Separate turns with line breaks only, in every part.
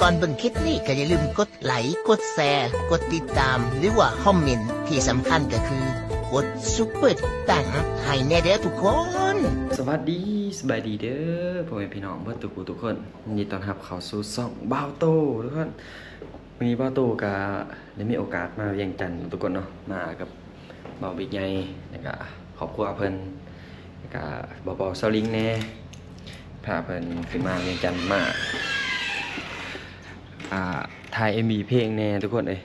ก่อนเบิ่งคลิปนี้ก็อย่าลืมกดไลค์กดแชร์กดติดตาม หรือว่าคอมเมนต์ที่สำคัญก็คือกดซุปเปอร์ตังให้แน่เด้อทุกคน
สวัสดีสบายดีเด้อพ่อแม่พี่น้องเพื่อนทุกูทุกคนยินดีต้อนรับเข้าสู่ช่องบ้าวโตทุกคนวันนี้บ้าวโตก็ได้มีโอกาสมาเวียงจันทน์ทุกคนเนาะมากับบ่าวบิ๊กใหญ่แล้วก็ครอบครัวเพิ่นแล้วก็บ่าวๆเซาลิงแน่พาเพิ่นขึ้นมาเวียงจันทน์มา อ่าถ่าย MV เพลงแน่ทุกคนเอ้ย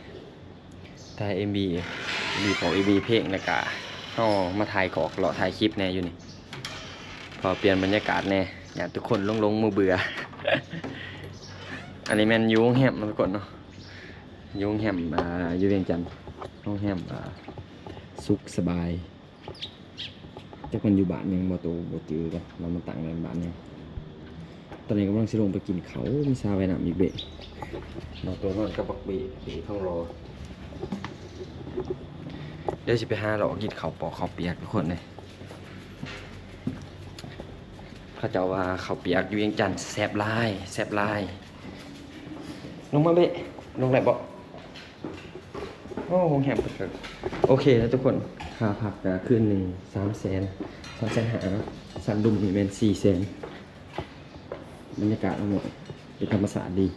ถ่าย MV MV ของ MV เพลงแล้วก็เฮามาถ่ายกอกเลาะถ่ายคลิปแน่อยู่นี่ พอเปลี่ยนบรรยากาศแน่อยากทุกคนลงลงมือเบื่อ อันนี้แมนยูโรงแฮมทุกคนเนาะยูโรงแฮมอ่าอยู่เวียงจันทน์โรงแฮมอ่าสุขสบายจักมันอยู่บ้านยังบ่โตบ่จือกันเรามาตั้งกันบ้านยังตอนนี้กำลังสิลงไปกินเขามีซาไว้น้ำอีกเบะ บ่โตนอนกับบักบะเบะท้องรอ เดี๋ยวสิไปหาเรากินข้าวปอกข้าวเปียกทุกคนเลยเขาเจ้าว่าเขาวเปียกอยู่เวียงจันทน์แซบหลายแซบหลายลงมาเบะลงไหนบอกโอ้โหแหมเปิดโอเคแล้วทุกคนค่าผักก็คืนหนึ่งสามแสนสามแสนหาสันดุมนี่เป็นสี่แสนบรรยากาศทั้งหมดเป็นธรรมศาสตร์ดี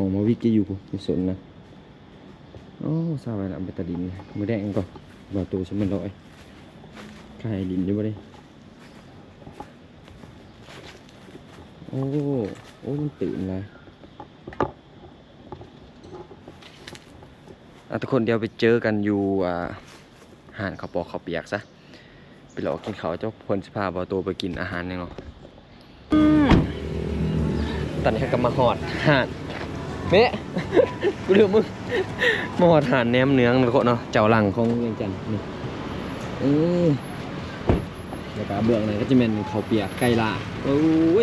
ของมาวิกกี้อยู่อยู่สนนะโอ้ซาไว้ละอัมเบตาดินมือแดงก่อนบ่าวตูฉันมันลอยขายดินอยู่บ่ได้โอ้โอ้มันตื่นเลยอะทุกคนเดี๋ยวไปเจอกันอยู่อ่าหานข้าวปอกข้าวเปียกซะไปหลอกกินเขาวเจ้าพลสิพาบ่าวตูไปกินอาหารเนี่ยเนาะตอนนี้ก็มาหอดหาน เมะกูลืมมึงมอดหานแหนมเนื้องทุกคนเนาะเจ้าหลังของเวียงจันทน์นี่อือแล้วก็เบื้องไหนก็จะเป็นข้าวเปียกไก่ลาโอ้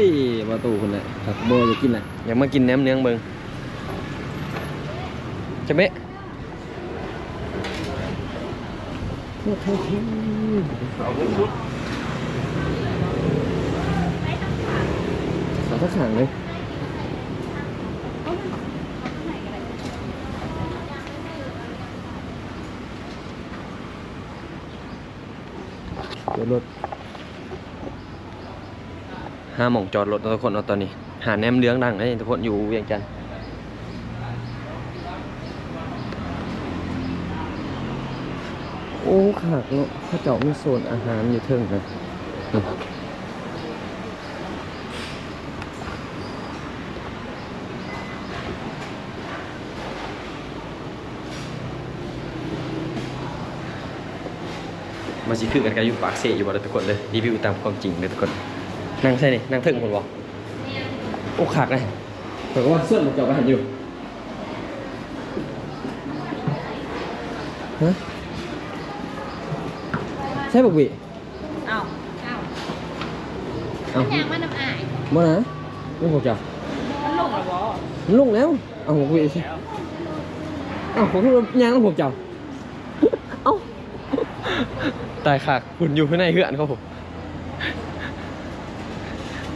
ยประตูคนน่ะครับโบจะกินน่ะอยากมากินแหนมเนื้องเบิ่งจะเมะสองทักสั่งเลย ดรถห้าหม่องจอดรถนะทุกคนเนาตอนนี้ หาแนมเลี้ยงดังไอ้ทุกคนอยู่เวียงจันทร์โอ้ขากเนาะเขาเจาะมีโซนอาหารอยู่เทิงนะ มาสิคือกันกันอยู่ปากเสยอยู่บ่ล่ะทุกคนเลยรีวิวตามความจริงเลยทุกคนนั่งใช่นี่นั่งเทิงคนบ่โอ้ขากเลยเผื่อว่าเสื้อมันเจาะไปหันอยู่ฮะใช่ปะวิ
อ้าวอ้าว
เอา
มันยางมันน้ำอาย
มานะลูกผมจับ
มันลงเหรอวะ
มันลงแล้วเอาผมคุยสิเอาผมพูดว่ายางแล้วผมจับเอ้า ตายขากคุณอยู่ข้างในเหือนเขาผม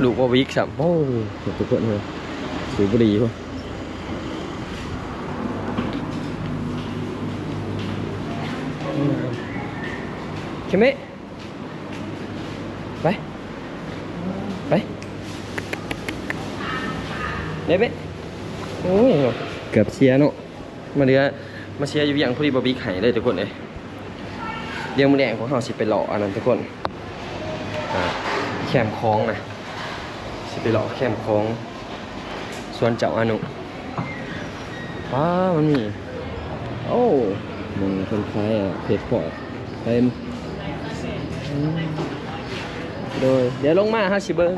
ลูกว่าวิกสัมโอ้ยเดี๋ยวทุกคนเลยสูบบุหรี่ป่ะเคมไป ไปเด็บโอ้เกือบเชียร์เนาะมาเดือมาเชียร์อยู่เวียังพอดีบอบี้ไข่เลยทุกคนเลย ดี๋ยวมือแดงของเราสิไปหล่ออันนั้นทุกคนอ่าแคมคล้องนะสิไปหล่อแคมคล้องส่วนเจ้าอนุป้ามันมี โอ้มึงคนคล้ายอะเพจพอร์ตเต็มอืมโดยเดี๋ยวลงมาฮะสิเบิง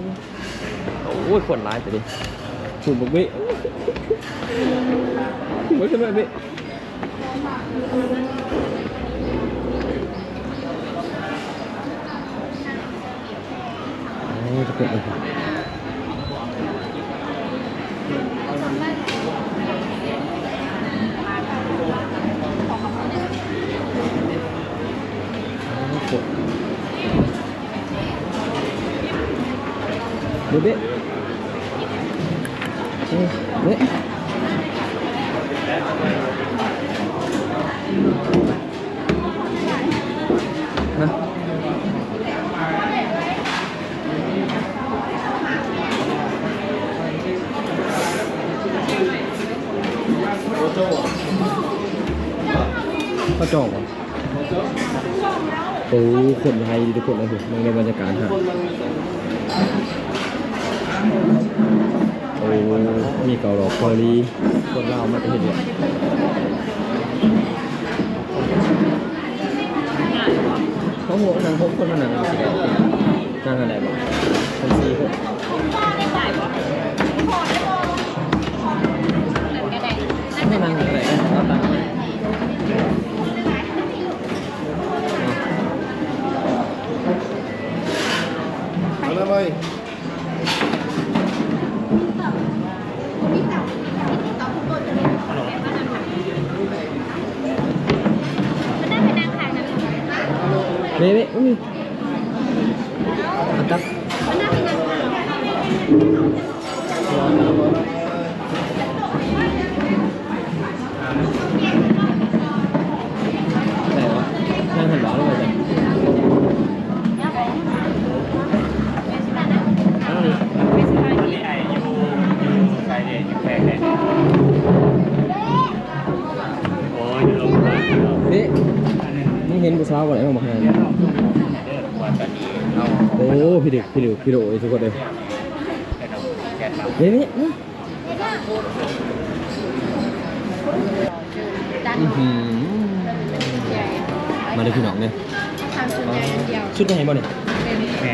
โอ้ยคนร้ายไปดิถูกบอกวิไม่ใช่ไหมวิ โอ้จะเป็นอะไรเบ๊ะ เฮ้ยนะ ข้าวจอกเหรอโอ้คนไทยทุกคนเลยผมในบรรยากาศฮะโอ้มีเกาหลีเกาหลีคนเราวมาจะเห็นเนี่ยเขาหัวหนังพบคนมาหนังสีแดงนั่งอะไรบ้างคนซีคน
นั่น
ไม่
จะ
นั่ง พี่เด็กพี่เด็กพี่โดไอ้ทุกคนเลย
เป็นเราแกนมา
เบ๊ะเบ๊ะอื้อ
ดัน
อื้อหือ
ใหญ่
มาเลยพี่น้องเนี่ย
ทางสุดใหญ่เดียว
ชุดไหนบ่เนี่ย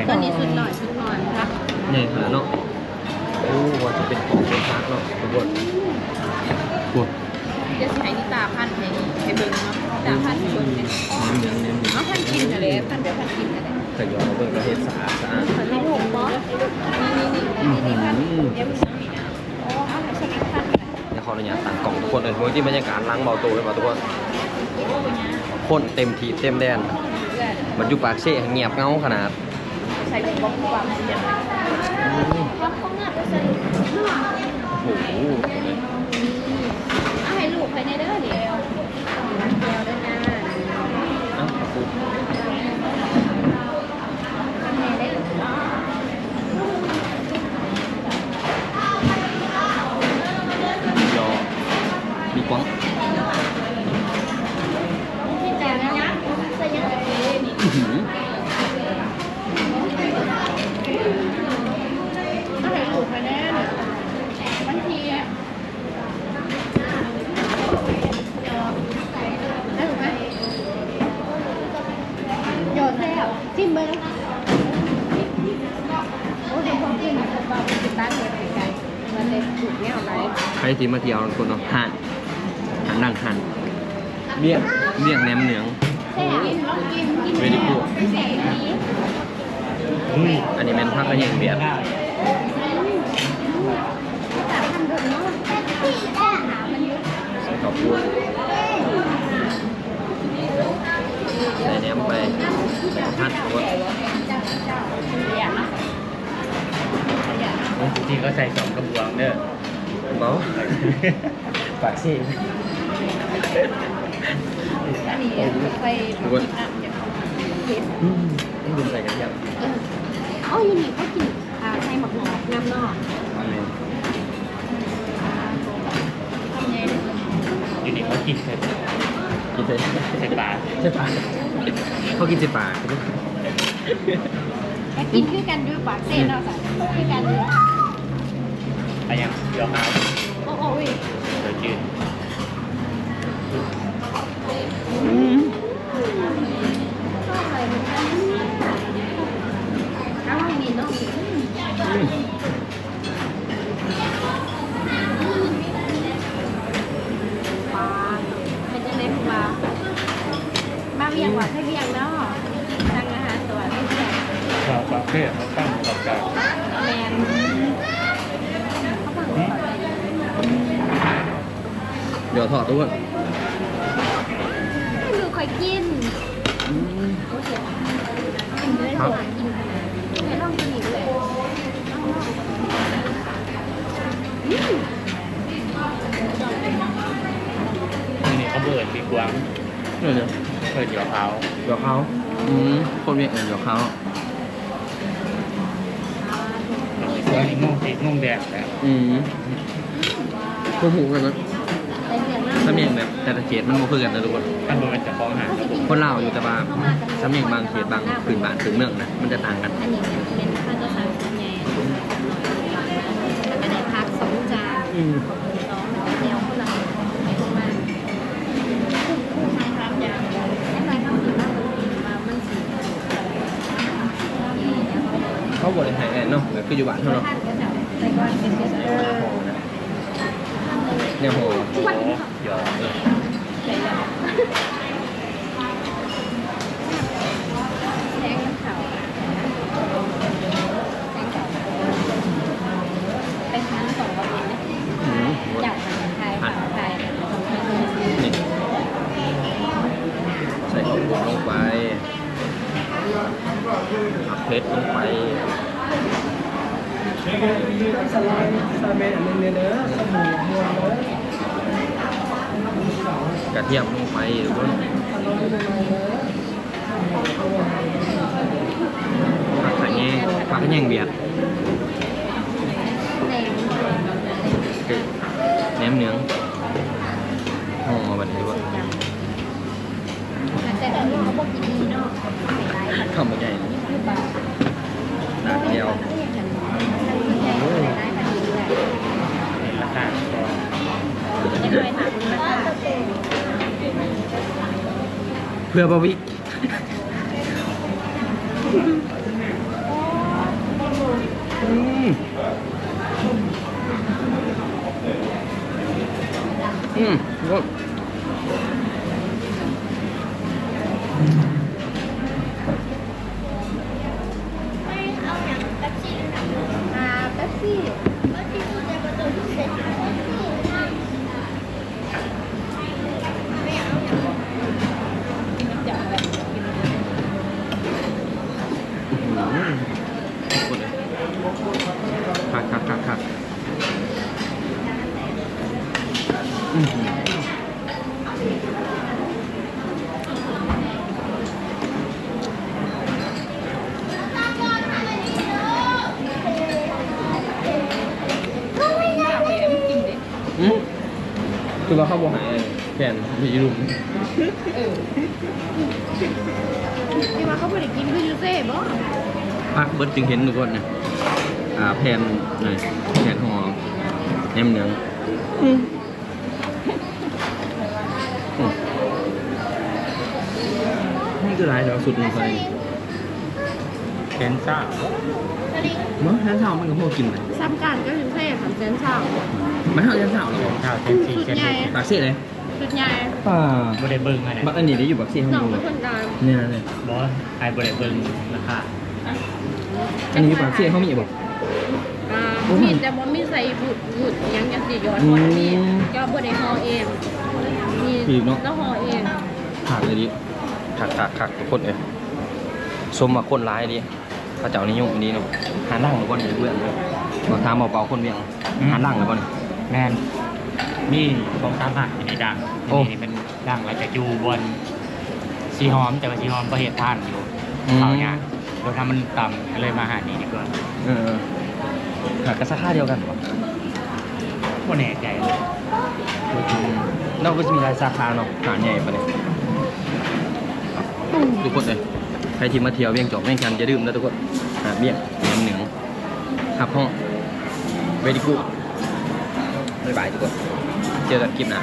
ตอนนี้สุดหน่อยสุดหน่อยครับ
ใหญ่ขนาดเนาะโอ้ว่าจะเป็นของเป็นพักเนาะทุกคนปวด
เดี๋ยวสิให้นิตาพันให้ให้เบิ่งเนาะนิตาพันให้เบิ่งเนี่ย
เน้นเน้น
เอาพันกินอะไรพันเดี๋ยวพันกินอะไร
แต่ยอมเบิ่งประเทศสะอาดสะอาด
พันไม่ถูกบอสนี่นี่นี่นี่พันเดี๋ยวมันมีนะอ๋อเอาให้สลิปพันไป
เดี๋ยวขออนุญาตตั้งกล่องทุกคนเลยเมื่อที่บรรยากาศล้างเบาตัวเลยเบาทุกคนคนเต็มทีเต็มแดน มันอยู่ปากเซ่เงียบเงาขนาด
ใส่ถุงบล็อกความเสียงรับข้างหน้าไปสลิป
โอ้โห
เอาให้ลูกไปในเด้อเดี๋ยวเดี๋ยวเด้อนะ
เอ้าขอบคุณ
แม่ได้
ยอมีกว้าง
ที่แต่นะใส่ยังไงนี่
อื้อหือ
เอาให้ลูกไปแน่บางทีอะได้ถูกไหมโยนแล้วจิ้ม เบอร์โอ้เด็กของจริมันจะบอกติดเลยไกลๆมันเลยถูกแนวไหน
ใครทีมาเที่ยวคนเนาะห่นหันดังหันเบี้ยเบี้ยงแหนมเหนือง
แซ่บลองกินกิน
เวลิกู
แซ่บนี้
อันนี้เป็นพักกระเทียงเบียด ปากซี่
อันนี้ไปกินอะเดี๋ยวเฮ็ด
อืมนี่เป็นใส่กระเทียม
เอออ๋ออยู่นี่เขากินอ่าไทยหมักหมอกน้ำนอก
อันนี้
ทำไง
อยู่นี่เขากินเสร็จ
กินใส่
เสร็จปลา
ใช่ปากเขากินใส่ปาก
แต่กินคือกันด้วยปากเส้นเนาะค่ะคือกันด้วย
อะไรอย่างเดี๋ยวเอา
โอ้โอ้ย
เดี๋ยวจืด
ช อดตัวให้
ลู
กคอยกินโอเคกินเลยหวานกินให้ลองกินอีกเลยลองลอง
อันนี้เขาเบิดปีกวาง
เนี่ยเนี่ย
เบิดหยอกเขา
หยอกเขาอืมคนเวียงเอินหยอกเขา
ตัวนี้งงติงงแดดแล้ว
อืมพวกหูกันนะ สำเนียงแบบแต่ละเขตมันบ่คือกันนะทุกคน
ท่านบอกว่าจะฟ้องหา
คนลาวอยู่แต่ว่าสำเนียงบางเขตบางพื้นบ้านพื้นเมืองนะมันจะต่างกัน
อันนี้เป็นข้าวเจ้าสาวชิ้นใหญ่แล้วก็ได้พักสองจาน
อืม
สองเดียวคนละไม่ประมาณคู่ไม้ครับยางไม่ไรครับถึงว่ามันมันสี
เขาบอกในไทยแอนเนาะแบบคืออยู่บ้านเท่าเนาะ
ท่านก็จะใส่ก้อนเป็นเยอะ เนี่
ยโห
ยอกเออ
ใส่แบบแทงเขาแทงเขาเป็นชั้นสองประเภทนะ
อืม
อยากมาไทยฝั่งไทย
ใส่ของลงไปผักเพชรลงไป กระเทียมลงไปทุกคนผักขะแยงผักขะแยงเบียด
แดง
แหนมเนืองห่อบันนี้ว่า
แต่ก็เขาบอกกินดีเนาะ
ข้าวมันใเพื่อบาวิกอืมอืมก็
อ่าเป๊ปซี่
คักคักคักคัก คือว่าเข้าบ่หายแฟนมีรุม
ที่ว่าเขาไม่ได้กินคือยูเซ่บ่
พักเบิร์ดจึงเห็นทุกคนเนะอ่าแผ่นหน่แผ่นห่อแหนมเนืองอืมอืมนี่ คือร้ายแล้วสุดลงไป
เห็นซ่า
มั้งแทนเช้ามันก็พอกินเลย
ซ้ำกันก็ยูเซ่สามเซนเช้า
มันเท่าแทนเช้าหรอ
ข้าวเต็มที่
สุด
เต็ม
ใหญ่
ที่
ปากเสียเลย
สุดใหญ่
ป่า
บริเบิงไง
บักอันนี้ได้อยู่ปากเสียข้าง
น้อง
บ
เป็น
น
คนกลาง
เนี่ยเลย
บอสไอ้บริเบิงราคา
อันนี้อยู่ปากเสียเขามีบอก
อ่ามีแต่บ่มีใส่บุดบุดยังยังสิย้อนหมดนี่ก็บ่ได้ห่อเองนี่ต้องห่อเอง
ขาดเลยดิ ขาดขาดขาดทุกคนเลยสมมาคนร้ายดิพระเจ้านิยมอันนี้เนาะหาล่างหรือบ่เนี่ยเพื่อนเลยมาถามเบาๆคนเวียงหาล่างหรือบ่เนี่ย
แมนนี่ของตามหักในดัง
โอ้
นี่เป็นดังแล้วจะอยู่บนซีหอมแต่ว่าซีหอมประเทศท่านอยู่
อืม
เขาเนี่ยโดยทำมันต่ำก็เลยมาหานี่ดีกว่า
เออหากระซาค่าเดียวกันปะ
ว่าแน่ใจเลย
นอกก็จะมีหลายสาขาเนาะหาดใหญ่ปะเนี่ย ทุกคนเลยใครที่มาเที่ยวเวียงจอกเวียงจันทร์อย่าลืมนะทุกคนหาเบียงแหนมเหนืองหับห้องเวดิกูบ๊ายบายทุกคน เจอกันคลิปหน้า